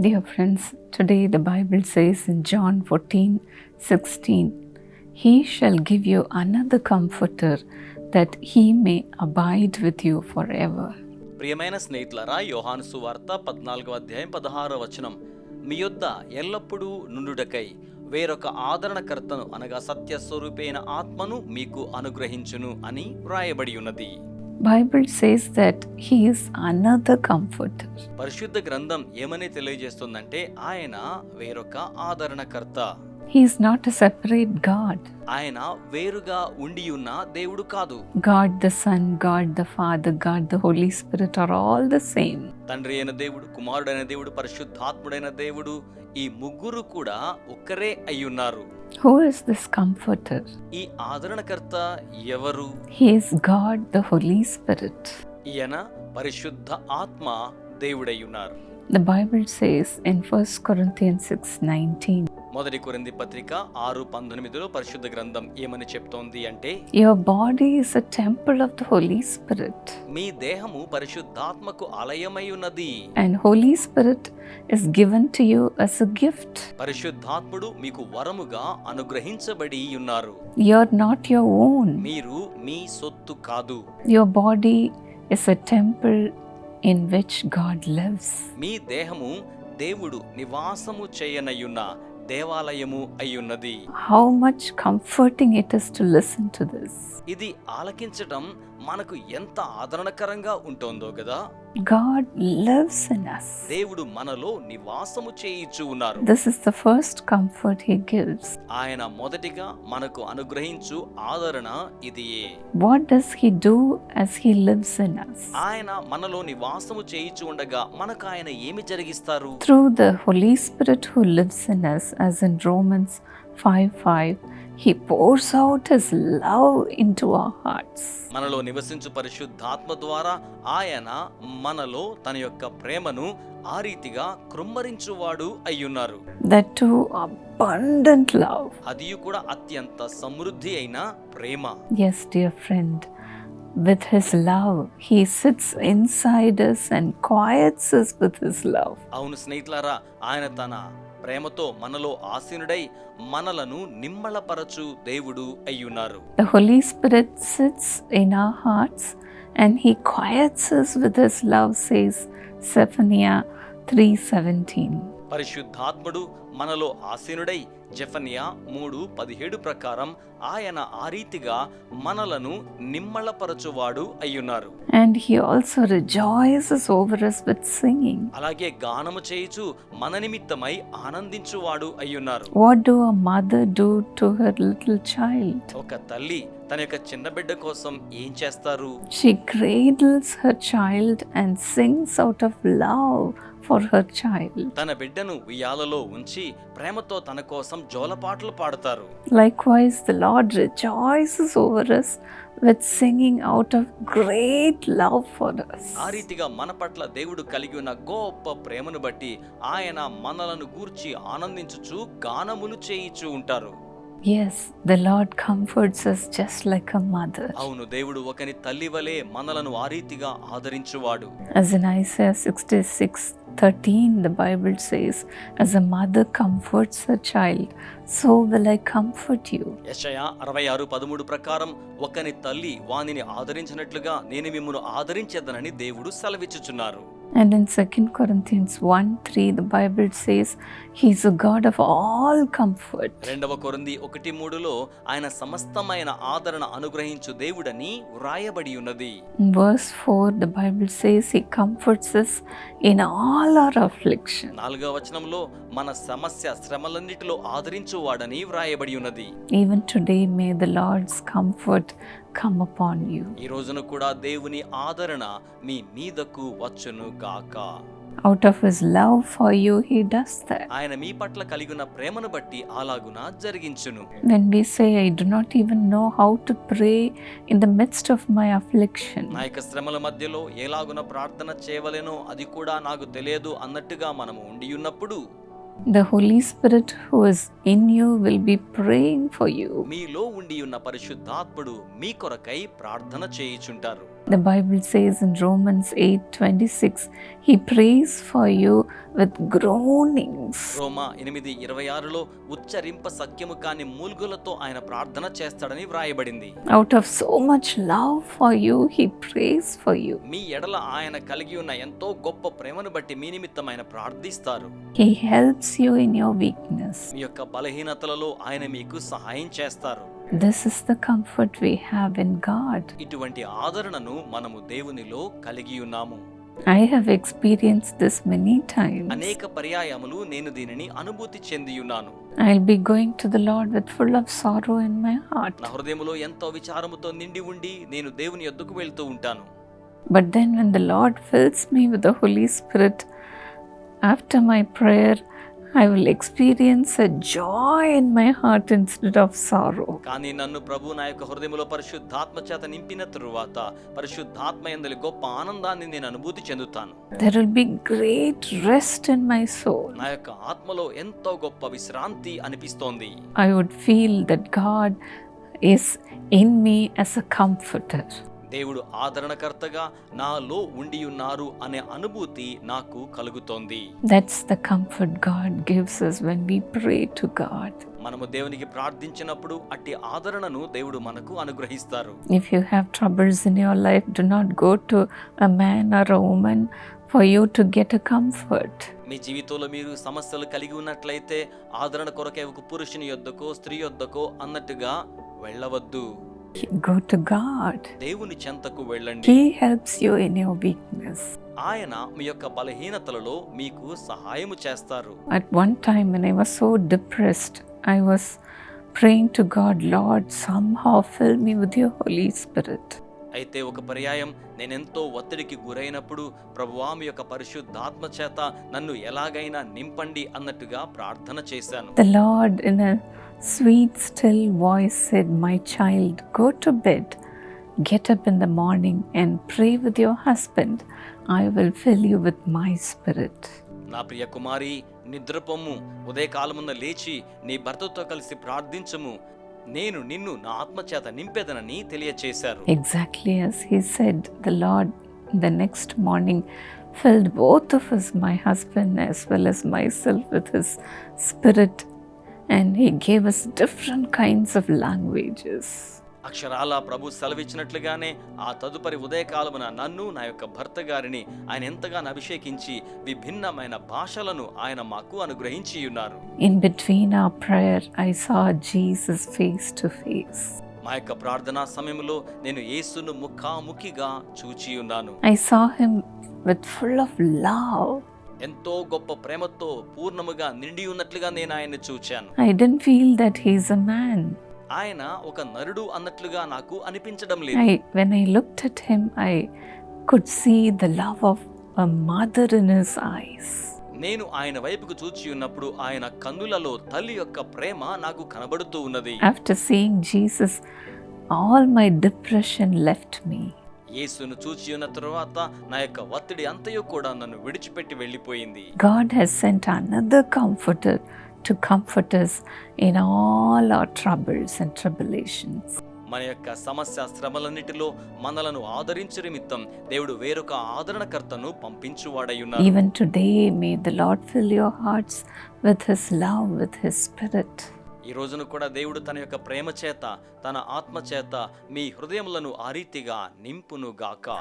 Dear friends, today the Bible says in John 14 16, He shall give you another comforter that he may abide with you forever. ప్రియమైన స్నేహితులరా యోహాను సువార్త పద్నాలుగో అధ్యాయం పదహారో వచనం మీ యొద్ద ఎల్లప్పుడూ నుండుటకై వేరొక ఆదరణకర్తను అనగా సత్యస్వరూపైన ఆత్మను మీకు అనుగ్రహించును అని వ్రాయబడి ఉన్నది Bible says that he's another comfort పరిశుద్ధ గ్రంథం ఏమని తెలియజేస్తుందంటే ఆయన వేరొక ఆదరణకర్త. He is not a separate God. ఆయన వేరుగా ఉండి ఉన్న దేవుడు కాదు God the Son, God the Father, God the Holy Spirit are all the same. తండ్రి అయిన దేవుడు కుమారుడైన దేవుడు పరిశుద్ధాత్ముడైన దేవుడు ఈ ముగ్గురు కూడా ఒక్కరే అయ్యున్నారు Who is this comforter? ఈ ఆదరణకర్త ఎవరు He is God the Holy Spirit. ఈయన పరిశుద్ధ ఆత్మ దేవుడై ఉన్నారు The Bible says in 1 Corinthians 6:19, మొదటి కొరింది పత్రిక ఆరు పంతొమ్మిదిలో పరిశుద్ధ గ్రంథం ఏమని చెప్తోంది అంటే your body is a temple of the holy spirit మీ దేహము పరిశుద్ధాత్మకు ఆలయమై ఉన్నది. And holy spirit is given to you as a gift పరిశుద్ధాత్ముడు మీకు వరముగా అనుగ్రహించబడి ఉన్నారు. You are not your own మీరు మీ సొత్తు కాదు. Your body is a temple in which God lives మీ దేహము దేవుడు నివాసము చేయనయున్న దేవాలయము అయి ఉన్నది how much comforting it is to listen to this ఇది ఆలకించడం మనకు ఎంత ఆదరణకరంగా ఉంటుందో కదా God lives in us. దేవుడు మనలో నివాసము చేయిచు ఉన్నారు This is the first comfort He gives. ఆయన మొదటిగా మనకు అనుగ్రహించు ఆదరణ ఇదియే What does He do as He lives in us? ఆయన మనలో నివాసము చేయిచు ఉండగా మనకు ఆయన ఏమి జరిగిస్తారు Through the Holy Spirit who lives in us, as in Romans 5 5, He pours out His love into our hearts. మనలో నివసించు పరిశుద్ధాత్మ ద్వారా ఆయన మనలో తన యొక్క ప్రేమను ఆ రీతిగా కృమ్మరించువాడు అయ్యున్నారు That too, abundant love. అది కూడా అత్యంత సమృద్ధి అయిన ప్రేమ Yes, dear friend, with His love, He sits inside us and quiets us with His love. అవును స్నేహితులారా ఆయన తన ప్రేమతో మనలో ఆసీనుడై మనలను నిమ్మలపరచు దేవుడు అయ్యున్నారు. The spirit sits in hearts and he quiets with his love says Zephaniah 317 పరిశుద్ధాత్ముడు మనలో ఆసీనుడై జెఫనియా మూడు పదిహేడు ప్రకారం ఆయన ఆ రీతిగా మనలను నిమ్మళ్ళపరచువాడు అయ్యున్నారు. And he also rejoices over us singing అలాగే గానము చేయుచు మన నిమిత్తమై ఆనందించువాడు అయ్యున్నారు. What do a mother do to her little child ఒక తల్లి తన యొక్క చిన్న బిడ్డ కోసం ఏం చేస్తారు? She cradles her child and sings out of love for her child. తన బిడ్డను ఉయ్యాలలో ఉంచి ప్రేమతో తన కోసం జోలపాటలు పాడతారు Likewise, the Lord rejoices over us with singing out of great love for us. ఆ రీతిగా మన పట్ల దేవుడు కలిగి ఉన్న గొప్ప ప్రేమను బట్టి ఆయన మనలను గూర్చి ఆనందించుచు గానములు చేయిచు ఉంటారు as the Lord comforts us just like a mother అవును దేవుడు ఒకని తల్లి వలె మనలను ఆ రీతిగా ఆదరించువాడు. As in isaiah 66:13 the bible says as a mother comforts her child so will i comfort you. యెషయా 66:13 ప్రకారం ఒకని తల్లి వానిని ఆదరించినట్లుగా నేను మిమ్మల్ని ఆదరించదనని దేవుడు సెలవిచ్చుచున్నారు. And in 2 Corinthians 1 3, the Bible says, He's a God of all comfort. రెండవ కొరింది ఒకటి మూడులో ఆయన సమస్తమైన ఆదరణ అనుగ్రహించు దేవుడని వ్రాయబడి ఉన్నది In verse 4, the Bible says He comforts us in all our affliction. నాలుగవ వచనంలో మన సమస్య శ్రమలన్నిటిలో ఆదరించువాడని వ్రాయబడి ఉన్నది Even today, may the Lord's comfort come upon you. ఈ రోజున కూడా దేవుని ఆదరణ మీ మీదకు వచ్చును గాక Out of His love for you, He does that. ఆయన మీ పట్ల కలిగిన ప్రేమను బట్టి అలాగున జరిగించును When we say, I do not even know how to pray in the midst of my affliction, నా యొక్క శ్రమల మధ్యలో ఎలాగున ప్రార్థన చేయవలెనో అది కూడా నాకు తెలియదు అన్నట్టుగా మనము ఉండి ఉన్నప్పుడు the Holy Spirit who is in you will be praying for you. మీలో ఉండి ఉన్న పరిశుద్ధాత్ముడు మీ కొరకై ప్రార్థన చేయుచుంటారు The Bible says in Romans 8:26, he prays for you with groanings. రోమా ఎనిమిది ఇరవై ఆరులో ఉచ్చరింప సఖ్యము కాని మూల్గులతో ఆయన ప్రార్థన చేస్తాడని వ్రాయబడింది Out of so much love for you, he prays for you. మీ ఎడల ఆయన కలిగి ఉన్న ఎంతో గొప్ప ప్రేమను బట్టి మీ నిమిత్తం ఆయన ప్రార్థిస్తారు He helps you in your weakness. మీ యొక్క బలహీనతలలో ఆయన మీకు సహాయం చేస్తారు This is the comfort we have in God. ఇటువంటి ఆదరణను మనము దేవునిలో కలిగి ఉన్నాము I have experienced this many times. అనేక పర్యాయములు నేను దీనిని అనుభూతి చెంది ఉన్నాను I'll be going to the Lord with full of sorrow in my heart. నా హృదయములో ఎంతో విచారముతో నిండి ఉండి నేను దేవుని యొద్దకు వెళ్తూ ఉంటాను But then, when the Lord fills me with the Holy Spirit, after my prayer, I will experience a joy in my heart instead of sorrow కానీ నన్ను ప్రభు నా యొక్క హృదయంలో పరిశుద్ధాత్మ చేత నింపిన తరువాత పరిశుద్ధాత్మ ఎందుకు గొప్ప ఆనందాన్ని నేను అనుభూతి చెందుతాను. There will be great rest in my soul నా యొక్క ఆత్మలో ఎంతో గొప్ప విశ్రాంతి అనిపిస్తోంది. I would feel that God is in me as a comforter దేవుడు ఆదరణకర్తగా నాలో ఉండి ఉన్నారు అనే అనుభూతి నాకు కలుగుతోంది That's the comfort God gives us when we pray to God. మనము దేవునికి ప్రార్థించినప్పుడు అట్టి ఆదరణను దేవుడు మనకు అనుగ్రహిస్తారు If you have troubles in your life, do not go to a man or a woman for you to get a comfort. మీ జీవితంలో మీరు సమస్యలు కలిగి ఉన్నట్లయితే ఆదరణ కొరకే ఒక పురుషుని యొద్దకో స్త్రీ యొద్దకో అన్నట్టుగా వెళ్ళవద్దు Go to God. దేవుని చెంతకు వెళ్ళండి He helps you in your weakness. ఆయన మీ యొక్క బలహీనతలలో మీకు సహాయము చేస్తారు At one time, when I was so depressed, I was praying to God, Lord, somehow fill me with your Holy Spirit. అయితే ఒక పర్యాయం నేనెంతో ఒత్తిడికి గురైనప్పుడు ప్రభువా మీ యొక్క పరిశుద్ధాత్మ చేత నన్ను ఎలాగైనా నింపండి అన్నట్టుగా ప్రార్థన చేశాను The Lord, in a sweet, still voice, said, My child, go to bed, get up in the morning, and pray with your husband. I will fill you with my spirit. నా ప్రియ కుమారి నిద్రపొమ్ము ఉదయకాలమున లేచి నీ భర్తతో కలిసి ప్రార్థించము నేను నిన్ను నా ఆత్మచేత నింపేదనని తెలియచేశారు Exactly as he said, the Lord the next morning filled both of us, my husband as well as myself, with his spirit, and he gave us different kinds of languages. అక్షరాల ప్రభు సెలవిచ్చినట్లుగానే ఆ తదుపరి ఉదయకాలమున నన్ను నా యొక్క భర్త గారిని ఆయన ఎంతగానో అభిషేకించి విభిన్నమైన భాషలను ఆయన మాకు అనుగ్రహించి ఉన్నారు In between our prayer, I saw Jesus face to face. మా యొక్క ప్రార్థనా సమయంలో నేను యేసును ముఖాముఖిగా చూచి ఉన్నాను I saw him with full of love. ఎంతో గొప్ప ప్రేమతో పూర్ణముగా నిండి ఉన్నట్లుగా నేను ఆయన చూచాను. I didn't feel that he's a man ఆయన ఒక నరుడు అన్నట్లుగా నాకు అనిపించడం లేదు. I when I look at him I could see the love of a mother in his eyes నేను ఆయన వైపుకు చూచి ఉన్నప్పుడు ఆయన కన్నులలో తల్లి యొక్క ప్రేమ నాకు కనబడుతూ ఉన్నది. After seeing Jesus all my depression left me యేసును చూచి ఉన్న తర్వాత నా యొక్క ఒత్తిడి అంతయో కూడా నన్ను విడిచిపెట్టి వెళ్ళిపోయింది. God has sent another comforter to comfort us in all our troubles and tribulations మన యొక్క సమస్య శ్రమలన్నిటిలో మనలను ఆదరించు నిమిత్తం దేవుడు వేరొక ఆదరణకర్తను పంపించువాడై ఉన్నాడు even today may the Lord fill your hearts with his love with his spirit ఈ రోజును కూడా దేవుడు తన యొక్క ప్రేమ చేత తన ఆత్మ చేత మీ హృదయములను ఆ రీతిగా నింపును గాక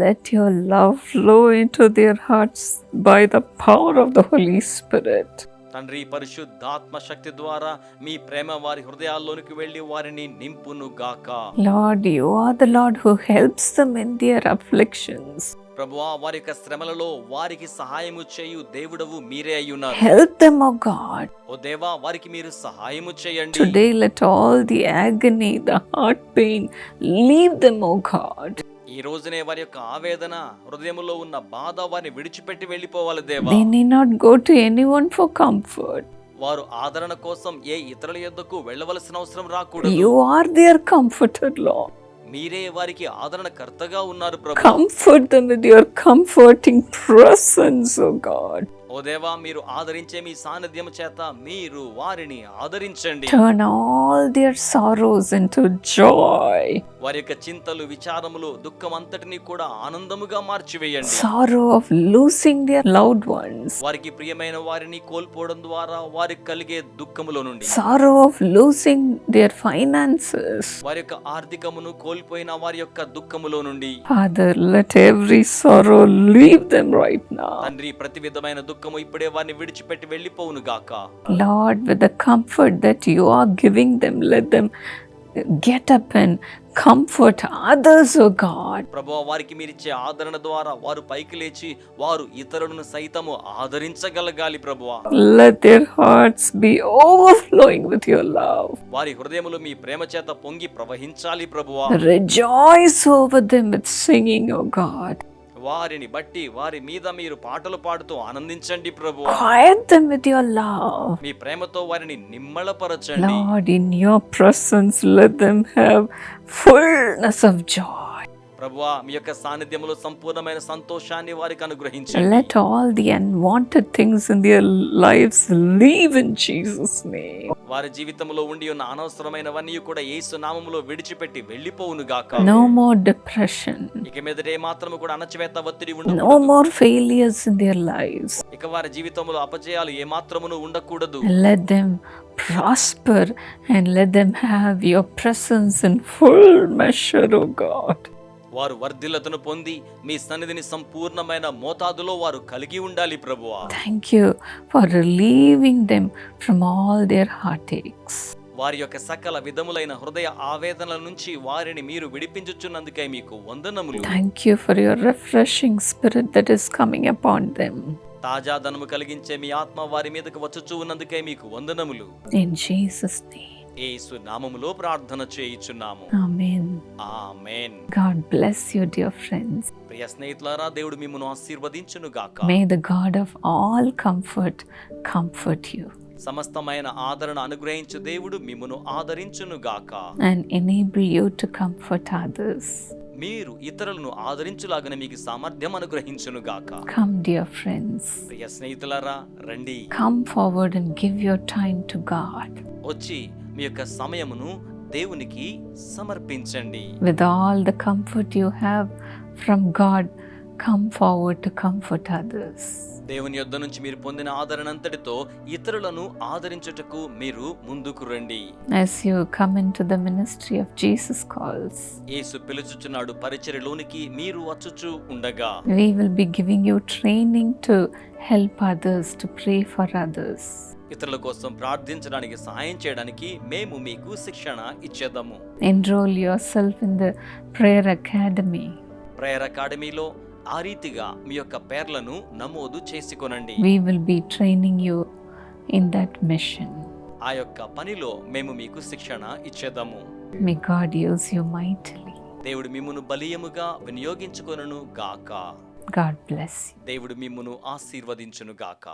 let your love flow into their hearts by the power of the holy spirit తండ్రి పరిశుద్ధాత్మ శక్తి ద్వారా మీ ప్రేమ వారి హృదయాల్లోనికి వెళ్ళి వారిని నింపును గాక. Lord you are the Lord who helps them in their afflictions ప్రభువా వారి యొక్క శ్రమలలో వారికి సహాయము చేయు దేవుడవు మీరే అయ్యున్నారు. హెల్ప్ దెమ్ ఓ గాడ్ ఓ దేవా వారికి మీరు సహాయము చేయండి. Today let all the agony the heart pain leave them O God ఈ రోజునే వారి యొక్క ఆవేదన హృదయంలో ఉన్న బాధ వారిని విడిచిపెట్టి వెళ్ళిపోవాలి దేవా. They need not go to anyone for comfort వారు ఆదరణ కోసం ఏ ఇతరుల యొద్దకు వెళ్ళవలసిన అవసరం రాకూడదు. యు ఆర్ దేర్ కంఫర్టర్లో మీరే వారికి ఆదరణకర్తగా ఉన్నారు ప్రభు. Comfort them with your comforting presence O God ఓ దేవా మీరు ఆదరించే మీ సాన్నిధ్యం చేత మీరు వారిని ఆదరించండి Turn all their sorrows into joy. వారి యొక్క చింతలు విచారములు దుఃఖం అంతటిని కూడా ఆనందముగా మార్చివేయండి Sorrow of losing their loved ones. వారికి ప్రియమైన వారిని కోల్పోవడం ద్వారా వారికి కలిగే దుఃఖములో నుండి Sorrow of losing their finances. వారి యొక్క ఆర్థికమును కోల్పోయిన వారి యొక్క దుఃఖములో నుండి Father, let every sorrow leave them right now. తండ్రి ప్రతి విధమైన దుఃఖము ఇప్పుడే వారిని విడిచిపెట్టి వెళ్ళిపోవును గాక. Lord with comfort that you are giving them let them get up and comfort others O God ప్రభువ వారికి మీరు ఇచ్చే ఆదరణ ద్వారా వారు పైకి లేచి వారు ఇతరులను సైతం ఆదరించగలగాలి ప్రభువ. Let their hearts be overflowing with your love వారి హృదయములు మీ ప్రేమ చేత పొంగి ప్రవహించాలి ప్రభువ. Rejoice over them with singing O God వారిని బట్టి వారి మీద మీరు పాటలు పాడుతూ ఆనందించండి ప్రభు. మీ ప్రేమతో వారిని నిమ్మలపరచండి ఫుల్నెస్ ఆఫ్ జాయ్ ప్రభువా మీ యొక్క సాన్నిధ్యంలో సంపూర్ణమైన సంతోషాన్ని వారికి అనుగ్రహించండి Let all the unwanted things in their lives leave in Jesus' name. వారి జీవితంలో ఉండి ఉన్న అనవసరమైనవన్నీ కూడా యేసు నామములో విడిచిపెట్టి వెళ్ళిపోవును గాక No more depression. ఇక మీదటే మాత్రము కూడా అణచివేత ఒత్తిడి ఉండదు No more failures in their lives. ఇక వారి జీవితంలో అపజయాలు ఏమాత్రమును ఉండకూడదు Let them prosper and let them have your presence in full measure, O God. వారు వర్ధిల్లతను పొంది మీ సన్నిధిని సంపూర్ణమైన మోతాదులో వారు కలిగి ఉండాలి ప్రభువా Thank you for relieving them from all their heartaches. వారి యొక్క సకల విధములైన హృదయ ఆవేదనల నుంచి వారిని మీరు విడిపించుచున్నందుకై మీకు వందనములు Thank you for your refreshing spirit that is coming upon them. తాజాదనము కలిగించే మీ ఆత్మ వారి మీదకు వచ్చుచూ ఉన్నందుకై మీకు వందనములు In Jesus' name. యేసు నామములో ప్రార్థన చేయుచున్నాము Amen. Amen God bless you dear friends ప్రియ స్నేహితులారా దేవుడు మిమ్మల్ని ఆశీర్వదించును గాక. May the God of all comfort comfort you సమస్తమైన ఆదరణ అనుగ్రహించు దేవుడు మిమ్మను ఆదరించును గాక. And enable you to comfort others మీరు ఇతరులను ఆదరించులాగన మీకు సామర్థ్యం అనుగ్రహించును గాక. కమ్ డియర్ ఫ్రెండ్స్ ప్రియ స్నేహితులారా రండి. Come and give your time to God వచ్చి మీ యొక్క సమయమును దేవునికి సమర్పించండి. With all the comfort you have from God come forward to comfort others దేవుని యొద్ద నుంచి మీరు పొందిన ఆదరణంతటితో ఇతరులను ఆదరించుటకు మీరు ముందుకు రండి. As you come into the ministry of jesus calls యేసు పిలుచుచున్నాడు పరిచర్యలోనికి మీరు వచ్చుచు ఉండగా. we will be giving you training to help others to pray for others. ఇతరుల కోసం ప్రార్థించడానికి సహాయం చేయడానికి మేము మీకు శిక్షణ ఇచ్చేద్దాము Enroll yourself in the prayer academy. Prayer అకాడమీలో ఆ రీతిగా మీ యొక్క పేర్లను నమోదు చేసుకొనండి We will be training you in that mission. ఆ యొక్క పనిలో మేము మీకు శిక్షణ ఇచ్చేద్దాము May God use you mightily. దేవుడు మిమ్మును బలీయముగా వినియోగించుకొనును గాక God bless you. దేవుడు మిమ్మును ఆశీర్వదించును గాక